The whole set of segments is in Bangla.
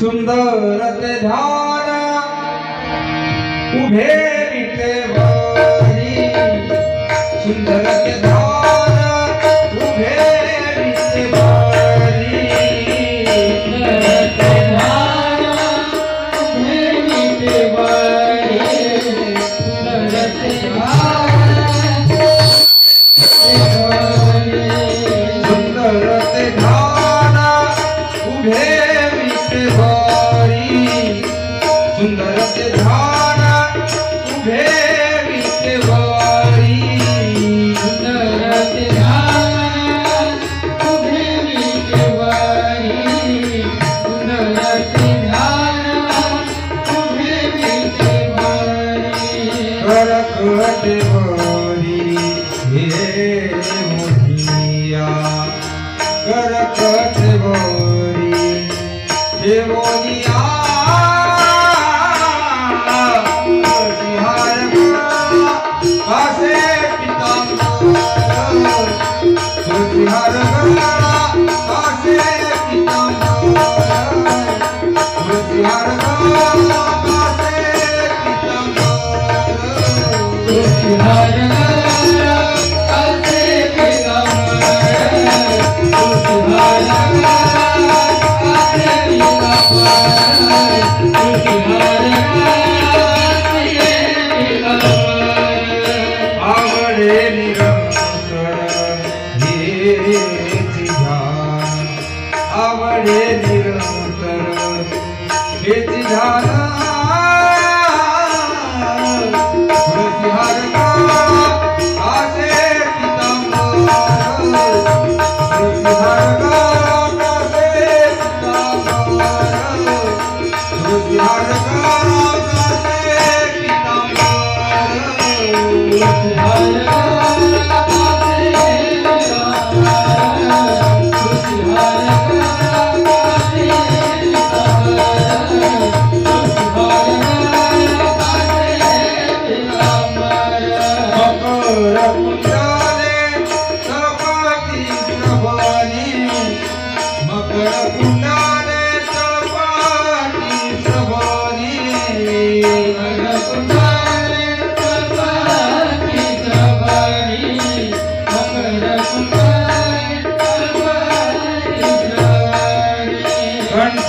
सुंदर धारा उभे ভগবত গৌরী হে মোহিয়া। করকট গৌরী হে মোহিয়া। বিহার গঙ্গা পাশে পিতাম্বর। বিহার গঙ্গা आवडे निरंतर हेची ध्यान तुळसीहार कासे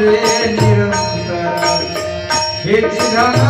रे निरंतर हे चिधाना